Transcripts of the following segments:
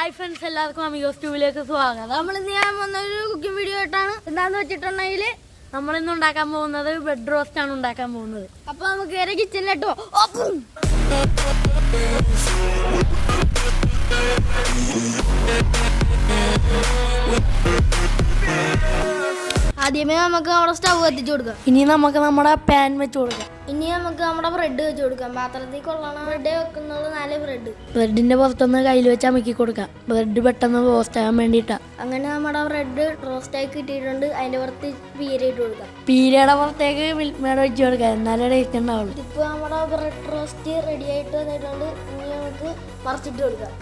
Hi friends എല്ലാവർക്കും Amigos ട്യൂബിലേക്ക് സ്വാഗതം. നമ്മൾ ഇന്ന് ഞാൻ പോകുന്ന ഒരു കുക്കിംഗ് വീഡിയോ ആയിട്ടാണ്. എന്താന്ന് വെച്ചിട്ടുണ്ടെങ്കിൽ നമ്മൾ ഇന്ന് ഉണ്ടാക്കാൻ പോകുന്നത് ബ്രെഡ് റോസ്റ്റ് ആണ് ഉണ്ടാക്കാൻ പോകുന്നത്. അപ്പൊ നമുക്ക് വേറെ കിച്ചണിലിട്ട് ഓപ്പൺ! ആദ്യമേ നമുക്ക് നമ്മുടെ സ്റ്റവ് കത്തിച്ചു കൊടുക്കാം. ഇനി നമുക്ക് നമ്മുടെ പാൻ വെച്ച് കൊടുക്കാം. ഇനി നമുക്ക് നമ്മുടെ ബ്രെഡ് വെച്ച് കൊടുക്കാം. പാത്രത്തിൽ കൊള്ളണ. ബ്രെഡ് വെക്കുന്നത് നാല് ബ്രെഡ് ബ്രെഡിന്റെ പുറത്തൊന്ന് കയ്യിൽ വെച്ച് അമക്കി കൊടുക്കാം. ബ്രെഡ് പെട്ടെന്ന് റോസ്റ്റ് ആകാൻ വേണ്ടിട്ടാ അങ്ങനെ നമ്മുടെ ബ്രെഡ് റോസ്റ്റ് ആയി കിട്ടിയിട്ടുണ്ട്. അതിന്റെ പുറത്ത് പീര ഇട്ട് കൊടുക്കാം. പീരയുടെ പുറത്തേക്ക് മിൽമേട് വെച്ച് കൊടുക്കാം. എന്നാലേ ടേസ്റ്റ് ഉണ്ടാവുള്ളൂ. ഇപ്പൊ നമ്മുടെ ബ്രെഡ് റോസ്റ്റ് റെഡി ആയിട്ട് വന്നിട്ടുണ്ട്. ഇനി നമുക്ക് മറിച്ചിട്ട് കൊടുക്കാം.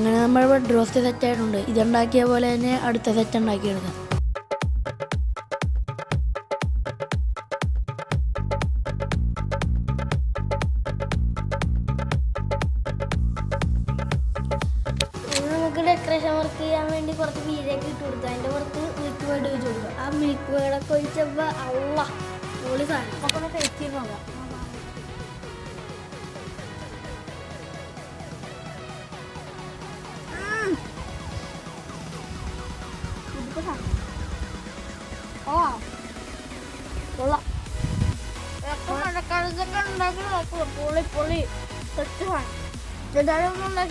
അങ്ങനെ നമ്മൾ ഡ്രോസ് റോസ്റ്റ് സെറ്റ് ആയിട്ടുണ്ട് ഇതുണ്ടാക്കിയ പോലെ തന്നെ അടുത്ത സെറ്റ് ഉണ്ടാക്കിയെടുക്കാം നമുക്ക് ഡെക്കറേഷൻ വർക്ക് ചെയ്യാൻ വേണ്ടി കുറച്ച് വീരൊക്കെ ഇട്ട് കൊടുക്കാം അതിന്റെ പുറത്ത് മിൽക്ക് വേർഡ് വെച്ച് കൊടുക്കാം. ആ മിൽക്ക് വേർഡൊക്കെ ഒഴിച്ചപ്പോ അള്ള പൊളി സാധനം. ടേസ്റ്റ് ചെയ്ത്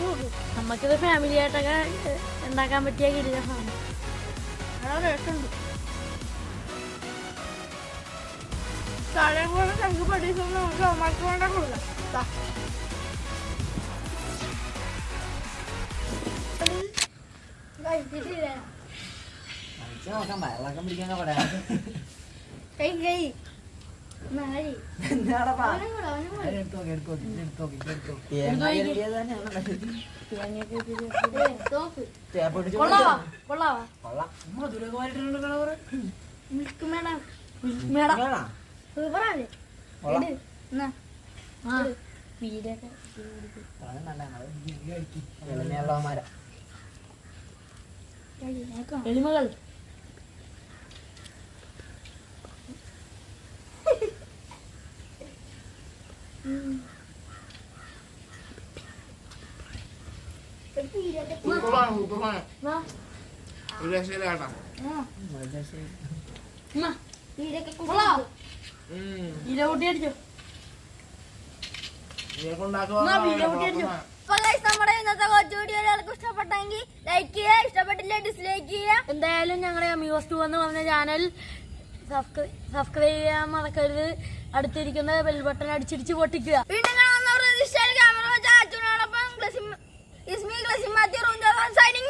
നോക്കും. നമുക്കിത് ഫാമിലി ആയിട്ടൊക്കെ ഉണ്ടാക്കാൻ പറ്റിയ കൂടെ നമുക്ക് പഠിക്കുമ്പോൾ നമുക്ക് അമ്മയ്ക്ക് വേണ്ട കൊടുക്കാം. കഴിച്ചിട്ടില്ല. കഴിച്ച് നോക്കാം. വയറിളക്കം പിടിക്കാൻ പറയാ. എളിമകൾ. ഇഷ്ടപ്പെട്ടെങ്കിൽ ലൈക്ക് ചെയ്യുക ഇഷ്ടപ്പെട്ടില്ല ഡിസ്ലൈക്ക് ചെയ്യുക എന്തായാലും ഞങ്ങളുടെ അമിയോസ് ടു എന്ന് പറഞ്ഞ ചാനൽ സബ്സ്ക്രൈബ് ചെയ്യാൻ മറക്കരുത്. അടുത്തിരിക്കുന്ന ബെൽ ബട്ടൺ അടിച്ചിടിച്ച് പൊട്ടിക്കുക. സൈനിങ്